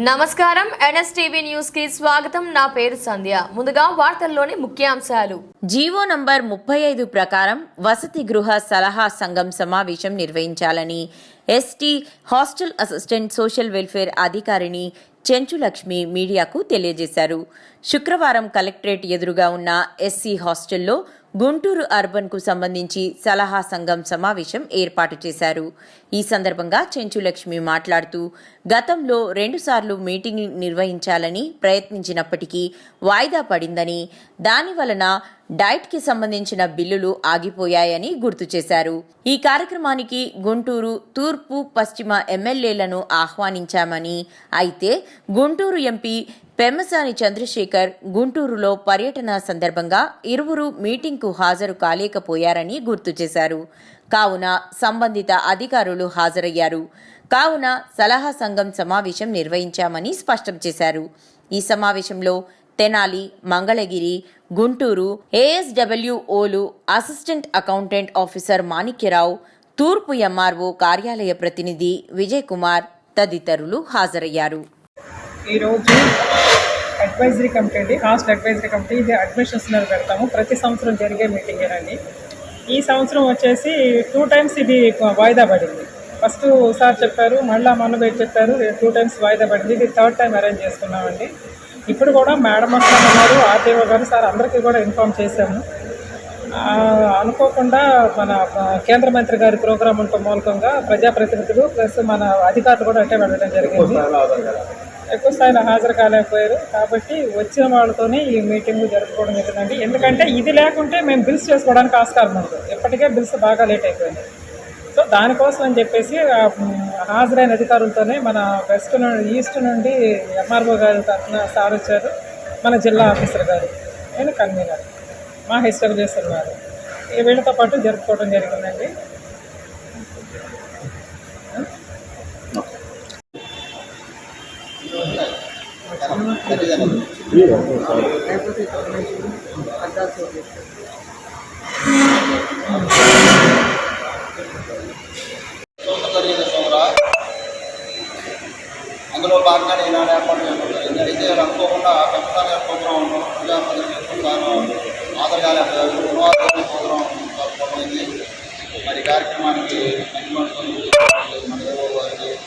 నమస్కారం. ఎన్ఎస్టీవీ న్యూస్కి స్వాగతం. నా పేరు సంధ్య. ముందుగా వార్తల్లోని ముఖ్యాంశాలు. జీవో నంబర్ ముప్పై ఐదు ప్రకారం వసతి గృహ సలహా సంఘం సమావేశం నిర్వహించాలని ST hostel assistant social welfare అధికారిని చెంచులక్ష్మి మీడియాకు తెలియజేశారు. శుక్రవారం కలెక్టరేట్ ఎదురుగా ఉన్న ఎస్సీ హాస్టల్లో గుంటూరు అర్బన్కు సంబంధించి సలహా సంఘం సమావేశం ఏర్పాటు చేశారు. ఈ సందర్భంగా చెంచులక్ష్మి మాట్లాడుతూ గతంలో రెండుసార్లు మీటింగ్ నిర్వహించాలని ప్రయత్నించినప్పటికీ వాయిదా పడిందని దాని వలన డైట్కి సంబంధించిన బిల్లులు ఆగిపోయాయని గుర్తు చేశారు. ఈ కార్యక్రమానికి గుంటూరు తూర్పు పశ్చిమ ఎమ్మెల్యేలను ఆహ్వానించామని అయితే గుంటూరు ఎంపీ పెమ్మసాని చంద్రశేఖర్ గుంటూరులో పర్యటన సందర్భంగా ఇరువురు మీటింగ్కు హాజరు కాలేకపోయారని గుర్తు చేశారు. కావున సంబంధిత అధికారులు హాజరయ్యారు. కావున సలహా సంఘం సమావేశం నిర్వహించామని స్పష్టం చేశారు. ఈ సమావేశంలో తెనాలి మంగళగిరి గుంటూరు ఏఎస్డబ్ల్యూఓలు అసిస్టెంట్ అకౌంటెంట్ ఆఫీసర్ మాణిక్యరావు తూర్పు ఎంఆర్ఓ కార్యాలయ ప్రతినిధి విజయ్ కుమార్ తదితరులు హాజరయ్యారు. ఈరోజు అడ్వైజరీ కమిటీ అండి. హాస్టల్ అడ్వైజరీ కమిటీ ఇది అడ్మిషన్స్ పెడతాము. ప్రతి సంవత్సరం జరిగే మీటింగ్ అండి ఈ సంవత్సరం వచ్చేసి టూ టైమ్స్ ఇది వాయిదా పడింది. ఫస్ట్ సార్ చెప్పారు మళ్ళీ మొన్న పెట్టి చెప్పారు టూ టైమ్స్ వాయిదా పడింది. ఇది థర్డ్ టైం అరేంజ్ చేసుకున్నామండి. ఇప్పుడు కూడా మేడం వస్తామన్నారు ఆర్టీఓ గారు సార్ అందరికీ కూడా ఇన్ఫామ్ చేశాము. అనుకోకుండా మన కేంద్ర మంత్రి గారి ప్రోగ్రాం ఉండటం మూలకంగా ప్రజాప్రతినిధులు ప్లస్ మన అధికారులు కూడా అట్టే వెళ్ళడం జరిగింది. ఎక్కువ స్థాయిలో హాజరు కాలేకపోయారు. కాబట్టి వచ్చిన వాళ్ళతోనే ఈ మీటింగ్ జరుపుకోవడం జరిగిందండి ఎందుకంటే ఇది లేకుంటే మేము బిల్స్ చేసుకోవడానికి ఆస్కారం ఉండదు. ఇప్పటికే బిల్స్ బాగా లేట్ అయిపోయినాయి. సో దానికోసం అని చెప్పేసి హాజరైన అధికారులతోనే మన వెస్ట్ నుండి ఈస్ట్ నుండి ఎంఆర్ఓ గారి తరఫున సార్ వచ్చారు. మన జిల్లా ఆఫీసర్ గారు నేను కన్వీనర్ మా హెచ్డబ్ల్యూఎస్ గారు. ఈ వీళ్ళతో పాటు జరుపుకోవడం జరిగిందండి. అందులో భాగంగానే ఈనాడు ఏర్పాటు చేయబడింది ఎందుకంటే అనుకోకుండా పెంపకాల ప్రోగ్రాం ప్రజాప్రతినిధులు ఆదరగాల ప్రోగ్రాం జరుపుకోబడింది మరి కార్యక్రమానికి మంచి